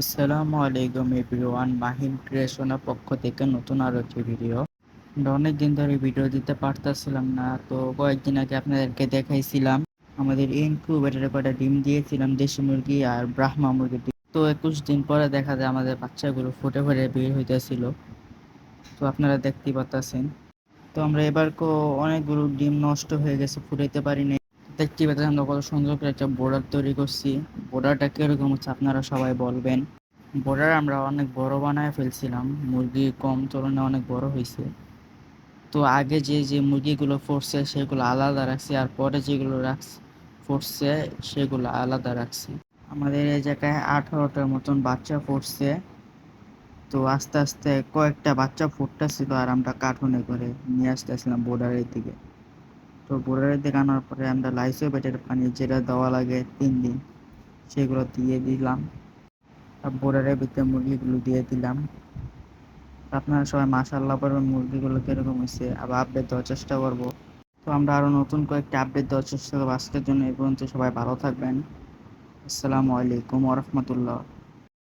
আসসালামু আলাইকুম এভরিওয়ান, মাহিম ক্রিয়েশনের পক্ষ থেকে নতুন আরও একটি ভিডিও। আমরা অনেকদিন ধরে ভিডিও দিতে পারতেছিলাম না, তো কয়েকদিন আগে আপনাদেরকে দেখাইছিলাম, আমাদের ইনকিউবেটরে কয়টা ডিম দিয়েছিলাম, দেশি মুরগি আর ব্রাহ্মা মুরগি তো একুশ দিন পরে দেখা যায় আমাদের বাচ্চাগুলো ফুটে ফুটে বের হইতেছিল। তো আপনারা দেখতেই পাচ্ছেন তো আমরা এবার অনেকগুলো ডিম নষ্ট হয়ে গেছে, ফুটাইতে পারিনি দেখতেই পাচ্ছেন আমরা কত সুন্দর করে একটা বোর্ডার তৈরি করছি। বোর্ডারটা কীরকম হচ্ছে আপনারা সবাই বলবেন। বোর্ডার আমরা অনেক বড় বানায় ফেলছিলাম। মুরগি কম তুলনায় অনেক বড় হয়েছে। তো আগে যে যে মুরগিগুলো ফুটছে সেগুলো আলাদা রাখছি আর পরে যেগুলো রাখছি ফুটছে সেগুলো আলাদা রাখছি। আমাদের এই জায়গায় আঠারোটার মতন বাচ্চা ফুটছে তো আস্তে আস্তে কয়েকটা বাচ্চা ফুটতেছিল আর আমরা কার্টুনে করে নিয়ে আসতেছিলাম বোর্ডারের দিকে। তো বোর্ডারের দিকে আনার পরে আমরা লাইসো বেটের পানি যেটা দেওয়া লাগে তিন দিন, সেগুলো দিয়ে দিলাম। বোর্ডারের ভিতরে মুরগিগুলো দিয়ে দিলাম। আপনারা সবাই মাশাল্লাহ করবেন মুরগিগুলো কীরকম হয়েছে আবার আপডেট দেওয়ার চেষ্টা করব। তো আমরা আরও নতুন কয়েকটা আপডেট দেওয়ার চেষ্টা করব। আজকের জন্য এই পর্যন্ত সবাই ভালো থাকবেন। আসসালামু আলাইকুম ওরহমতুল্লাহ